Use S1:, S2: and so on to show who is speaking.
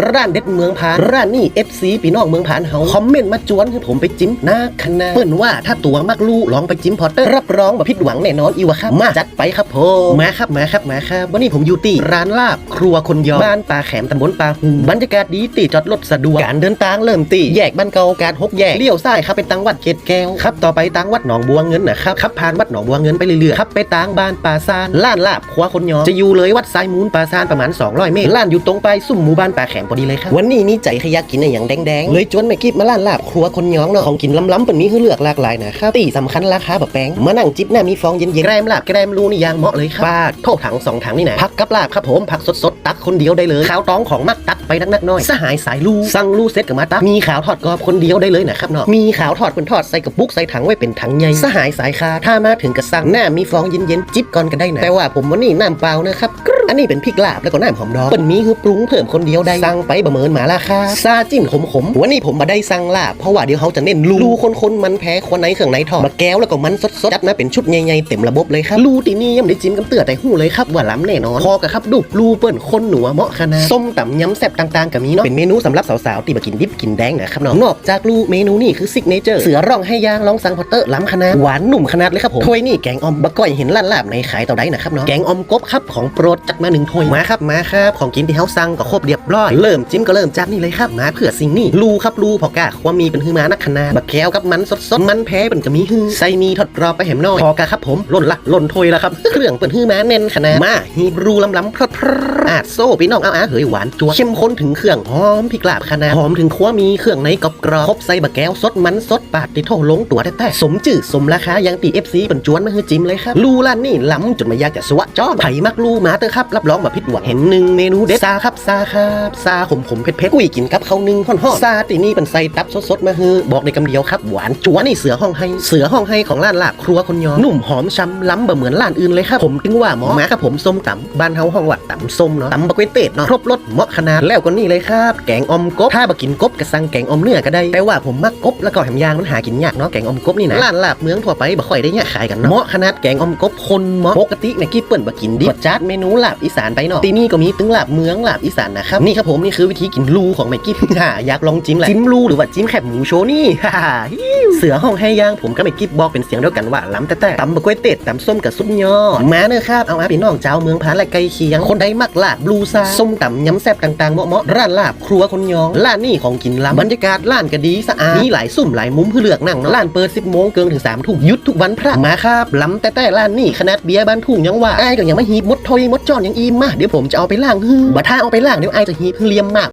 S1: ร้านเด็ดเมืองผาน ร้านนี่ FC พี่น้องเมืองผานเฮาคอมเมนต์มาจวนคือผมไปจิ้มหน้าคณะเปิ้นว่าถ้าตัวมักลู่ลองไปจิ้มพอตเตอร์รับรองแบ่ผิดหวังแน่นอนอีวะครับมาจัดไปครับผมมาครับมาครับมาครับวันนี้ผมอยู่ที่ร้านลาบครัวคนยอบ้านปลาแขมตำบลปลาหูบรรยากาศดีตีจอดรถสะดวกการเดินทางเริ่มตีแยกบ้านเก่าการหกแยกเลี้ยวซ้ายครับไปตังวัดเกตแก้วครับต่อไปตังวัดหนองบัวเงินนะครับขับผ่านวัดหนองบัวเงินไปเรื่อยๆครับไปตังบ้านปลาซานล้านลาบครัวคนยอจะอยู่เลยวัดสายมูลปลาซานประมาณ 200 เมตรล้านอยู่ตรงไปซุ่มหมู่บ้านปลาแขมพอดีเลยครับวันนี้มีใจขยักกินอะไรอย่างแดงๆเลยจวนแม่กิบมาล้านลาบครัวคนยองเนาะของกินล้ำๆเป็นมีให้เลือกหลากหลายนะครับตีสำคัญราคาแบบแพงมานั่งจิบหน้ามีฟองเย็นๆแกรมลาบแกรมรูนี่ยางเหมาะเลยครับปาดโทษถังสองถังนี่นะผักกับลาบครับผมผักสดๆตักคนเดียวได้เลยข้าวต้องของมักตักไปนักๆน้อยสหายสายลูสั่งลูเซ็ตกับมาตักมีขาวทอดกรอบคนเดียวได้เลยนะครับเนาะมีขาวทอดเป็นทอดใส่กระปุกใส่ถังไว้เป็นถังใหญ่สหายสายคาถ้ามาถึงกระสั่งหน้ามีฟองเย็นๆจิบก่อนก็ได้นะแต่ว่าผมวันนี้น้ำเปล่านะครับก อันนี้เป็นพริกลาบแล้วก็น้ำหอมดองเปิ้นมีคือปรุงเพิ่มคนเดียวได้สั่งไปประเมินมาราคาซาจิ้นขมๆวันนี้ผมมาได้สั่งลาบเพราะว่าเดี๋ยวเขาจะเน้นลูลูคนๆมันแพ้คนไหนเครื่องไหนทอดมาแก้วแล้วก็มันสดๆจัดมาเป็นชุดใหญ่ๆเต็มระบบเลยครับลูตีนี่ยังไม่ได้จิ้มกันเตือแต่หู้เลยครับว่าล้ำแน่นอนพอกับครับดูลูเปิ้นคนหนัวเหมาะขนาดส้มตำยำแซ่บต่างๆก็มีเนาะเป็นเมนูสำหรับสาวๆที่มากินดิบกินแดงนะครับเนาะนอกจากลูเมนูนี่คือซิกเนเจอร์เสือร่องให้ย่างลองสั่งพอเตอร์ล้ำขนาดหวานหนุ่มขนาดเลยครับผมถ้วยนี่แกงอมบะก้อยเห็นล้านลาบในขายต่อได้นะครับเนาะแกงอมกบครับของโปรดจัดมาหนึ่งถ้วยมาครับมาครับของกินที่เฮาสั่งก็ครบเรียบร้อยเริ่มจิ้มก็เริ่มจากนี่เลยครับมาเพื่อสิ่งนี้ลูครับลูพอกะความมีเป็นฮือมานักขนาดบะแก้วกับมันสดๆมันแพ้เป็นก็มีฮือใส่มีทอดกรอบไปแหมน้อยพอกะครับผมล่นละล่นถ้วยล้วครับเครื่องเป็นฮือมาแน่นขนาดมาฮีบรูล้ำๆพรดพรอาดโซ่พี่น้องเอาอาเฮยหวานจัวเข้มข้นถึงเครื่องหอมพริกลาบขนาดหอมถึงขัวมีเครื่องในกรอบกรอบครบใส่บะแก้วสดมันสดปาดติโทลงตัวแท้ๆสมจืดสมราคายังตีเอฟซีเป็นจวนมาฮือจิ้มเลยครับลูร้านนี่ล้ำจนไม่อยากจะสวะจ้อไผ่มักลูมาเตอร์ครับรับรองแบบผิดหวังเห็นหนึ่งเมนูเด็ดซาครับซาครับซาขมขมเผ็ดเผ็ดกุ้ยกินกับเขาวนึ่งห่อนๆซาตีนี่เป็นไส้ตับสดๆมาฮือบอกในคำเดียวครับหวานจัวนี่เสือห้องให้เสือห้องให้ของร้านลาบครัวคนยอนุ่มหอมช้ำล้ำแบ่เหมือนร้านอื่นเลยครับผมถึงว่าหมอมาครับผมส้มตำบ้านเฮาห้องวัดตำส้มเนาะตำบะก๋วยเตี๋ยวเนาะครบรสเหมาะขนาดแล้วก็นี่เลยครับแกงอมกบถ้าบะกินกบก็สั่งแกงอมเนื้อก็ได้แต่ว่าผมมักกบแล้วก็แหมยางมันหากินยากเนาะแกงอมกบนี่นะร้านลาบเมืองทั่วไปบ่ค่อยได้เนี่ยขายกันเนาะเหมาะขนาดแกงอมกบคนเหมาะปกติแม่กี้เปิ้นบ่กินดิบจัดเมนูลาบอีสานไปเนาะที่นี่ก็มีตึงลาบเมืองลาบอีสานนะครับนี่ครับผมนี่คือวิธีกินลูของแม็กี้ฮ่าอยากลองจิ้มแหละจิ้มลูหรือว่าจิ้มแคบหมูโชนี่ฮ่าฮ่า เสือห้องให้ย่างผมก็ไม่กิบบอกเป็นเสียงเดียวกันว่าล้ำแต่แต่ตำบะกล้วยเต็ดตำส้มกับซุปยอมาเนอะครับเอาอาพี่น้องเจ้าเมืองพานและไกลเคียง คนใดมักลาบบลูซาส้มตำยำแซ่บต่างๆเหมาะๆร้านลาบครัวคนยองร้านนี่ของกินล้ำบรรยากาศร้านก็ดีสะอาดมีหลายซุ่มหลายมุมเพื่อเลือกนั่งเนาะร้านเปิด 10โมงเกินถึง3ทุ่มยุดทุกวันพระมาครับล้ำแต่แต่ร้านนี่ขนาดเบียร์บ้านทุ่งยังว่าไอ้ก็ยังไม่ฮีบมดทอยมดจอนยังอิ่มมาเดี๋ยวผมจะเอาไปล้างฮือบ่ถ้าเอาไปล้างเดี๋ยวไอ้จะฮีบเลียมมาก